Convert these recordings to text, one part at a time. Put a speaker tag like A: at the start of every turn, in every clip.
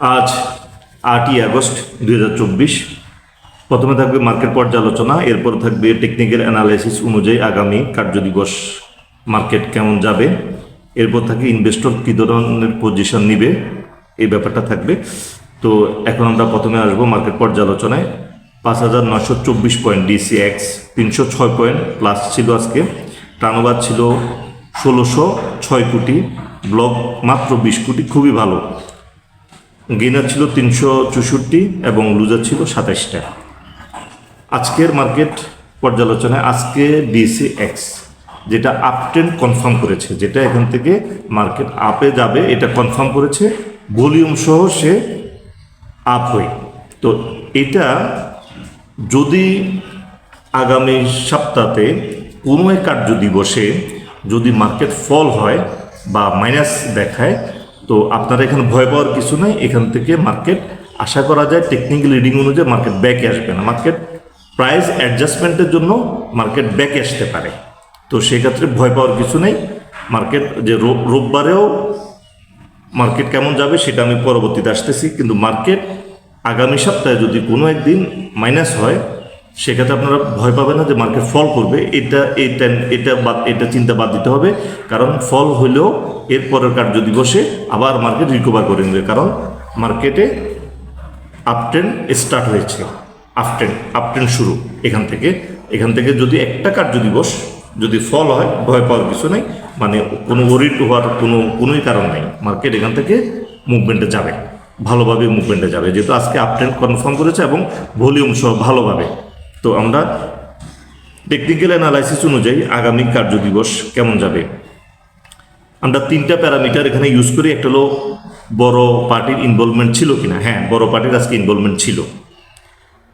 A: আজ আটই আগস্ট দু হাজার চব্বিশ। প্রথমে থাকবে মার্কেট পর্যালোচনা, এরপর থাকবে টেকনিক্যাল অ্যানালাইসিস অনুযায়ী আগামী কার্যদিবস। মার্কেট কেমন যাবে? এরপর থাকে ইনভেস্টর কী ধরনের পজিশন নিবে? এই ব্যাপারটা থাকবে। তো এখন আমরা প্রথমে আসব মার্কেট পর্যালোচনায়। পাঁচ হাজার নশো চব্বিশ পয়েন্ট ডিসি এক্স তিনশো ছয় পয়েন্ট প্লাস ছিল আজকে। টার্নওভার ছিল ষোলোশো ছয় কোটি ব্লক মাত্র বিশ কোটি, খুবই ভালো। গেনার ছিল তিনশো চৌষট্টি এবং লুজার ছিল সাতাশটা আজকের মার্কেট পর্যালোচনায় আজকে ডিসি এক্স, যেটা আপ কনফার্ম করেছে, যেটা এখান থেকে মার্কেট আপে যাবে, এটা কনফার্ম করেছে, ভলিউম সহ সে আপ হয়ে। তো এটা যদি আগামী সপ্তাহে কোনো এক কার্য দিবসে যদি মার্কেট ফল হয় বা মাইনাস দেখায় তো আপনারা এখানে ভয় পাওয়ার কিছু নাই, এখান থেকে মার্কেট আশা করা যায় টেকনিক্যাল রিডিং অনুযায়ী মার্কেট ব্যাকে আসবে না। মার্কেট প্রাইস অ্যাডজাস্টমেন্টের জন্য মার্কেট ব্যাকে আসতে পারে। তো সেক্ষেত্রে ভয় পাওয়ার কিছু নেই। মার্কেট যে রোববারেও মার্কেট কেমন যাবে সেটা আমি পরবর্তীতে আসতেছি। কিন্তু মার্কেট আগামী সপ্তাহে যদি কোনো একদিন মাইনাস হয়, সেক্ষেত্রে আপনারা ভয় পাবেন না যে মার্কেট ফল করবে। এটা এটা এটা বাদ, এটা চিন্তা বাদ দিতে হবে। কারণ ফল হলেও এর পরের কার্য দিবসে আবার মার্কেট রিকভার করে নেবে, কারণ মার্কেটে আপট্রেন স্টার্ট হয়েছে। আপট্রেন আপট্রেন শুরু এখান থেকে। এখান থেকে যদি একটা কার্য দিবস যদি ফল হয়, ভয় পাওয়ার কিছু নেই মানে কোনো ওরিড হওয়ার কোনো, কোনোই কারণ নেই। মার্কেট এখান থেকে মুভমেন্টে যাবে, ভালোভাবে মুভমেন্টে যাবে। যেহেতু আজকে আপট্রেন কনফার্ম করেছে এবং ভলিউম সহ ভালোভাবে। তো আমরা টেকনিক্যাল অ্যানালাইসিস অনুযায়ী আগামী কার্য দিবস কেমন যাবে? আমরা তিনটা প্যারামিটার এখানে ইউজ করি, একটা হলো বড় পার্টির ইনভলভমেন্ট ছিল কিনা। হ্যাঁ বড় পার্টির আজকে ইনভলভমেন্ট ছিল।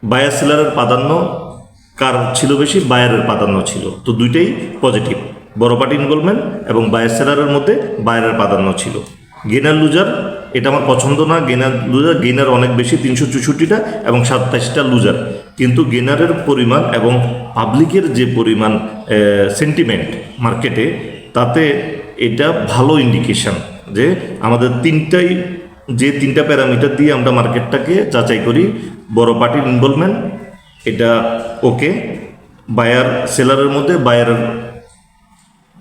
A: বায়ার সেলারের প্রাধান্য কার ছিল বেশি? বায়ারের প্রাধান্য ছিল। তো দুইটাই পজিটিভ বড় পার্টি ইনভলভমেন্ট এবং বায়ার সেলারের মধ্যে বায়ারের প্রাধান্য ছিল। গেনার লুজার এটা আমার পছন্দ না। গেনার লুজার গেনার অনেক বেশি, তিনশো চৌষট্টিটা এবং সাতাশটা লুজার কিন্তু গেনারের পরিমাণ এবং পাবলিকের যে পরিমাণ সেন্টিমেন্ট মার্কেটে তাতে এটা ভালো ইন্ডিকেশন যে আমাদের তিনটাই, যে তিনটা প্যারামিটার দিয়ে আমরা মার্কেটটাকে যাচাই করি, বড় পার্টির ইনভলভমেন্ট এটা ওকে বায়ার সেলারের মধ্যে বায়ারের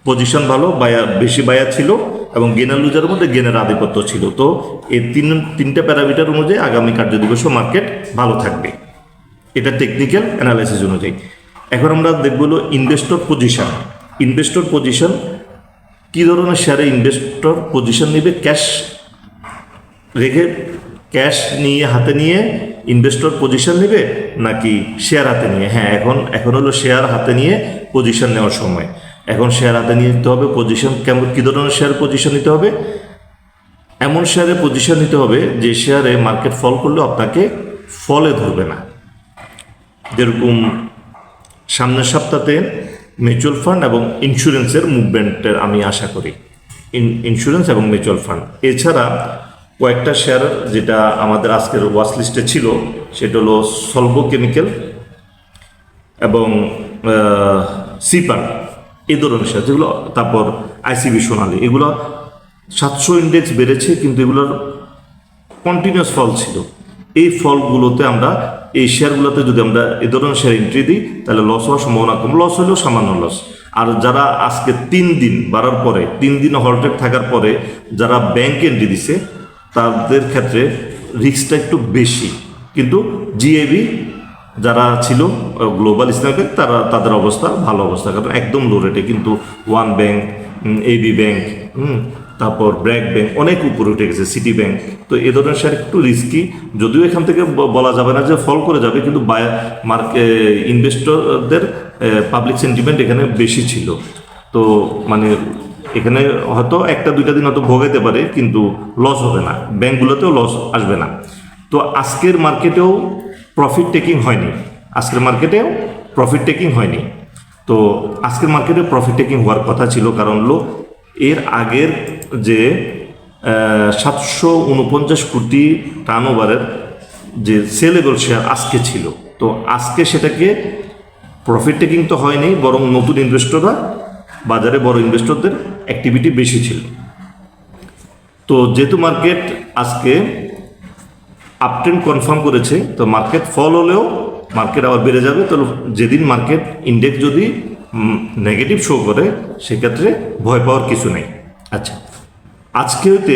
A: পজিশন ভালো বায়ার বেশি বায়ার ছিল এবং গেনার লুজারের মধ্যে গেনের আধিপত্য ছিল। তো এই তিন, তিনটা প্যারামিটার অনুযায়ী আগামী কার্যদিবসও মার্কেট ভালো থাকবে। এটা টেকনিক্যাল অ্যানালাইসিস অনুযায়ী। এখন আমরা দেখব হলো ইনভেস্টর পজিশন ইনভেস্টর পজিশন কী ধরনের শেয়ারে ইনভেস্টর পজিশন নেবে? ক্যাশ রেখে ক্যাশ নিয়ে, হাতে নিয়ে ইনভেস্টর পজিশন নেবে নাকি শেয়ার হাতে নিয়ে? হ্যাঁ এখন এখন হলো শেয়ার হাতে নিয়ে পজিশন নেওয়ার সময়। এখন শেয়ার হাতে নিয়ে নিতে হবে পজিশন কেমন, কী ধরনের শেয়ার পজিশন নিতে হবে? এমন শেয়ারে পজিশন নিতে হবে যে শেয়ারে মার্কেট ফল করলেও আপনাকে ফলে ধরবে না। যেরকম সামনের সপ্তাহে মিউচুয়াল ফান্ড এবং ইন্স্যুরেন্সের মুভমেন্টের আমি আশা করি। ইন্স্যুরেন্স এবং মিউচুয়াল ফান্ড এছাড়া কয়েকটা শেয়ার যেটা আমাদের আজকের ওয়াচ লিস্টে ছিল, সেটা হলো সলভো কেমিক্যাল এবং সিপার এই ধরনের শেয়ার যেগুলো তারপর আইসিবি সোনালি। এগুলো সাতশো ইন্ডেক্স বেড়েছে, কিন্তু এগুলোর কন্টিনিউয়াস ফল ছিল। এই ফলগুলোতে আমরা, এই শেয়ারগুলোতে যদি আমরা এ ধরনের শেয়ার এন্ট্রি দিই, তাহলে লস হওয়ার সম্ভাবনা কম। লস হলেও সামান্য লস আর যারা আজকে তিন দিন বাড়ার পরে, তিন দিন হলটেক থাকার পরে যারা ব্যাংক এন্ট্রি দিছে, তাদের ক্ষেত্রে রিস্কটা একটু বেশি। কিন্তু জিএবি যারা ছিল গ্লোবাল ইসলাম ব্যাংক তারা, তাদের অবস্থা ভালো অবস্থা। কারণ একদম লো রেটে কিন্তু ওয়ান ব্যাংক এবি ব্যাংক তারপর ব্র্যাক ব্যাংক, অনেক উপরে উঠে গেছে, সিটি ব্যাংক। তো এ ধরনের শেয়ার একটু রিস্কি যদিও এখান থেকে বলা যাবে না যে ফল করে যাবে, কিন্তু মার্কে ইনভেস্টরদের পাবলিক সেন্টিমেন্ট এখানে বেশি ছিল। তো মানে এখানে হয়তো একটা, দুইটা দিন হয়তো ভোগাইতে পারে, কিন্তু লস হবে না। ব্যাংকগুলোতেও লস আসবে না। তো আজকের মার্কেটেও প্রফিট টেকিং হয়নি। আজকের মার্কেটেও প্রফিট টেকিং হয়নি। তো আজকের মার্কেটে প্রফিট টেকিং হওয়ার কথা ছিল, কারণ হলো এর আগের যে সাতশো উনপঞ্চাশ কোটি টার্ন ওভারের যে সেলেবল শেয়ার আজকে ছিল। তো আজকে সেটাকে প্রফিট টেকিং তো হয়নি, বরং নতুন ইনভেস্টররা বাজারে বড় ইনভেস্টরদের অ্যাক্টিভিটি বেশি ছিল। তো যেহেতু মার্কেট আজকে আপট্রেন্ড কনফার্ম করেছে, তো মার্কেট ফল হলেও মার্কেট আবার বেড়ে যাবে। তো যেদিন মার্কেট ইন্ডেক্স যদি নেগেটিভ শো করে সেক্ষেত্রে ভয় পাওয়ার কিছু নেই। আচ্ছা। আজকে হইতে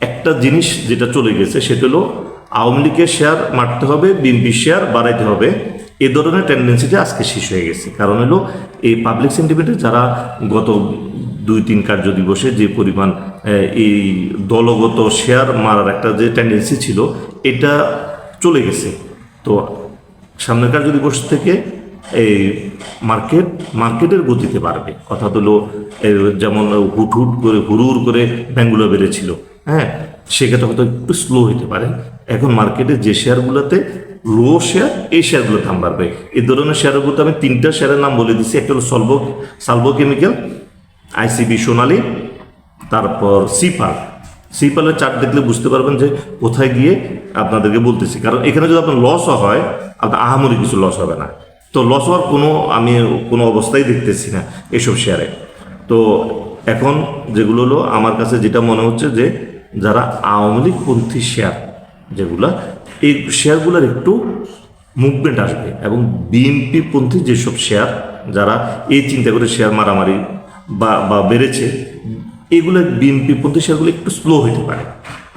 A: একটা জিনিস যেটা চলে গেছে সেটা হলো আওয়ামী লীগের শেয়ার মারতে হবে বিএনপি শেয়ার বাড়াইতে হবে। এ ধরনের টেন্ডেন্সিটা আজকে শেষ হয়ে গেছে। কারণ হলো এই পাবলিক সেন্টিমেন্টে যারা গত দুই তিন কার্য দিবসে যে পরিমাণ এই দলগত শেয়ার মারার একটা যে টেন্ডেন্সি ছিল এটা চলে গেছে। তো সামনের কার্য দিবস থেকে এই মার্কেট, মার্কেটের গতিতে বাড়বে। কথা হলো যেমন হুট হুট করে হুড়ুর করে ব্যাঙ্কগুলো বেড়েছিল। হ্যাঁ সেক্ষেত্রে হয়তো একটু স্লো হতে পারে। এখন মার্কেটে যে শেয়ারগুলোতে লো শেয়ার এই শেয়ারগুলো দাম বাড়বে। এই ধরনের শেয়ারগুলোতে আমি তিনটা শেয়ারের নাম বলে দিচ্ছি একটা হলো Salvo, Salvo chemical, ICB Sonali, তারপর সিপাল। সিপালের চার্ট দেখলে বুঝতে পারবেন যে কোথায় গিয়ে আপনাদেরকে বলতেছি। কারণ এখানে যদি আপনার লসও হয় আপনার আহামরি কিছু লস হবে না। তো লস হওয়ার কোনো আমি কোনো অবস্থাই দেখতেছি না এসব শেয়ারে তো এখন যেগুলো হলো আমার কাছে যেটা মনে হচ্ছে যে যারা আওয়ামী লীগপন্থী শেয়ার যেগুলা, এই শেয়ারগুলোর একটু মুভমেন্ট আসবে এবং বিএনপি পন্থী যেসব শেয়ার যারা এই চিন্তা করে শেয়ার মারামারি বা বা বেড়েছে, এগুলো বিএনপি পন্থী শেয়ারগুলো একটু স্লো হতে পারে।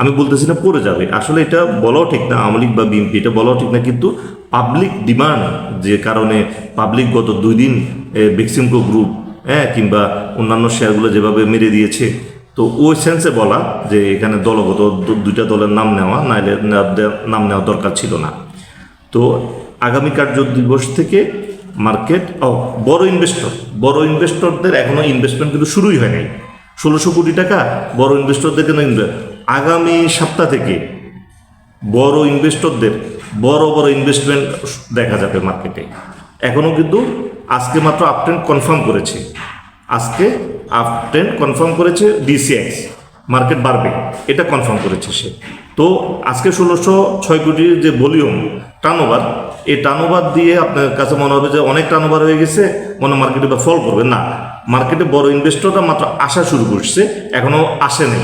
A: আমি বলতেছি না পড়ে যাবে। আসলে এটা বলাও ঠিক না, আওয়ামী লীগ বা বিএনপি এটা বলাও ঠিক না, কিন্তু পাবলিক ডিমান্ড যে কারণে পাবলিক গত দুই দিন বেক্সিমকো গ্রুপ হ্যাঁ কিংবা অন্যান্য শেয়ারগুলো যেভাবে মেরে দিয়েছে, তো ওই সেন্সে বলা যে এখানে দলগত দুইটা দলের নাম নেওয়া, নাইলে নাম নেওয়া দরকার ছিল না। তো আগামী কার্য দিবস থেকে মার্কেট বড় ইনভেস্টর বড় ইনভেস্টরদের এখনও ইনভেস্টমেন্ট কিন্তু শুরুই হয় নাই ষোলোশো কোটি টাকা বড় ইনভেস্টরদের কিন্তু আগামী সপ্তাহ থেকে বড় ইনভেস্টরদের বড় বড় ইনভেস্টমেন্ট দেখা যাবে মার্কেটে এখনও কিন্তু আজকে মাত্র আপট্রেন্ড কনফার্ম করেছে। আজকে আপট্রেন্ড কনফার্ম করেছে ডিসিএক্স মার্কেট বাড়বে, এটা কনফার্ম করেছে সে। তো আজকে ষোলোশো ছয় কোটির যে ভলিউম টার্নওভার এই টার্নওভার দিয়ে আপনার কাছে মনে হবে যে অনেক টার্নওভার হয়ে গেছে, মনে মার্কেটে বা ফল করবে। না মার্কেটে বড় ইনভেস্টররা মাত্র আসা শুরু করছে এখনও আসেনি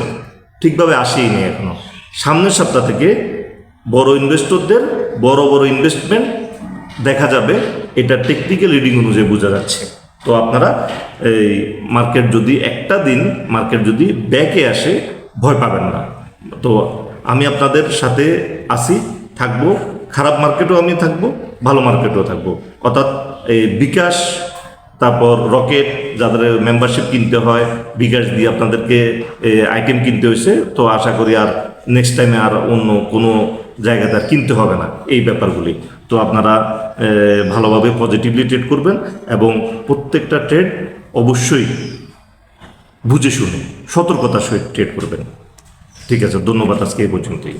A: ঠিকভাবে আসেই নেই এখনও। সামনের সপ্তাহ থেকে বড় ইনভেস্টরদের বড় বড় ইনভেস্টমেন্ট দেখা যাবে। এটা টেকনিক্যাল রিডিং অনুযায়ী বোঝা যাচ্ছে। তো আপনারা এই মার্কেট যদি একটা দিন মার্কেট যদি ব্যাকে আসে, ভয় পাবেন না। তো আমি আপনাদের সাথে আসি, থাকব। খারাপ মার্কেটও আমি থাকব, ভালো মার্কেটও থাকব। অর্থাৎ এই বিকাশ, তারপর রকেট, যাদের মেম্বারশিপ কিনতে হয়, বিকাশ দিয়ে আপনাদেরকে আইটেম কিনতে হয়েছে তো আশা করি আর নেক্সট টাইমে আর অন্য কোনো জায়গাতে আর কিনতে হবে না, এই ব্যাপারগুলি। তো আপনারা ভালোভাবে পজিটিভলি ট্রেড করবেন এবং প্রত্যেকটা ট্রেড অবশ্যই বুঝে শুনে, সতর্কতার সহিত ট্রেড করবেন। ঠিক আছে, ধন্যবাদ আজকে এই পর্যন্তই।